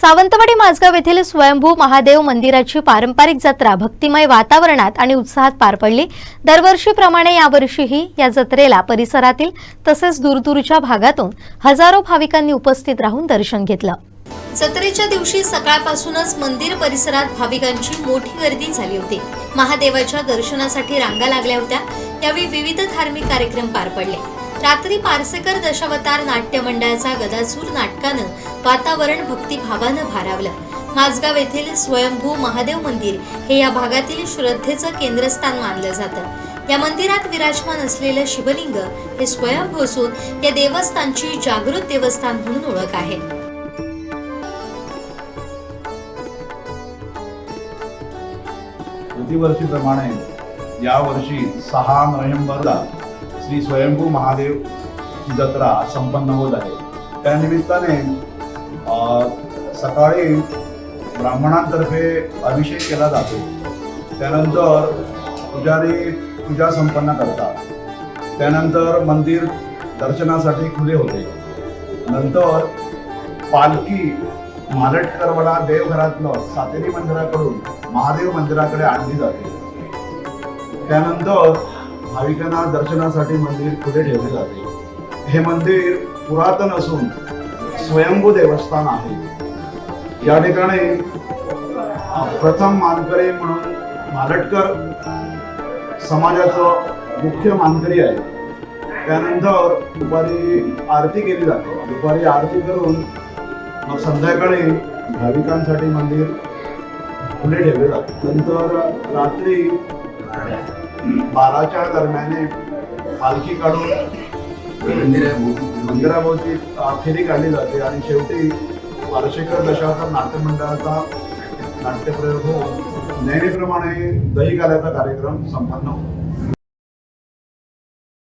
सावंतवाडी माझगाव येथील स्वयंभू महादेव मंदिराची पारंपरिक जत्रा भक्तिमय वातावरणात आणि उत्साहात पार पडली. दरवर्षीप्रमाणे यावर्षीही या जत्रेला परिसरातील तसेच दूरदूरच्या भागातून हजारो भाविकांनी उपस्थित राहून दर्शन घेतलं. जत्रेच्या दिवशी सकाळपासूनच मंदिर परिसरात भाविकांची मोठी गर्दी झाली होती. महादेवाच्या दर्शनासाठी रांगा लागल्या होत्या. यावेळी विविध धार्मिक कार्यक्रम पार पडले. रात्री पारसेकर दशावतार नाट्य मंडळाचा गदासूर नाटकानं वातावरण भक्तिभावानं भारावलं. माझगाव येथील स्वयंभू महादेव मंदिर हे या भागातील श्रद्धेचं केंद्रस्थान मानलं जातं. या मंदिरात विराजमान असलेलं शिवलिंग हे स्वयंभू असून या देवस्थानची जागृत देवस्थान म्हणून ओळख आहे. प्रतिवर्षीप्रमाणे यावर्षी सहा नोव्हेंबरला श्री स्वयंभू महादेव जत्रा संपन्न होत आहे. त्यानिमित्ताने सकाळी ब्राह्मणांतर्फे अभिषेक केला जातो. त्यानंतर पुजारी पूजा संपन्न करतात. त्यानंतर मंदिर दर्शनासाठी खुले होते. नंतर पालखी मालटकरवाडा देवघरातलं सातेरी मंदिराकडून महादेव मंदिराकडे आणली जाते. त्यानंतर भाविकांना दर्शनासाठी मंदिर खुले ठेवले जाते. हे मंदिर पुरातन असून स्वयंभू देवस्थान आहे. या ठिकाणी प्रथम मानकरी म्हणून मालटकर समाजाचं मुख्य मानकरी आहे. त्यानंतर दुपारी आरती केली जाते. दुपारी आरती करून मग संध्याकाळी भाविकांसाठी मंदिर खुले ठेवले जाते. नंतर रात्री बाराच्या दरम्याने पालखी काढून मंदिराभोवती फेरी काढली जाते आणि शेवटी वार्षिकर दशावतार नाट्यमंडळाचा नाट्यप्रयोग होऊन नेहमीप्रमाणे दही काल्याचा कार्यक्रम संपन्न होतो.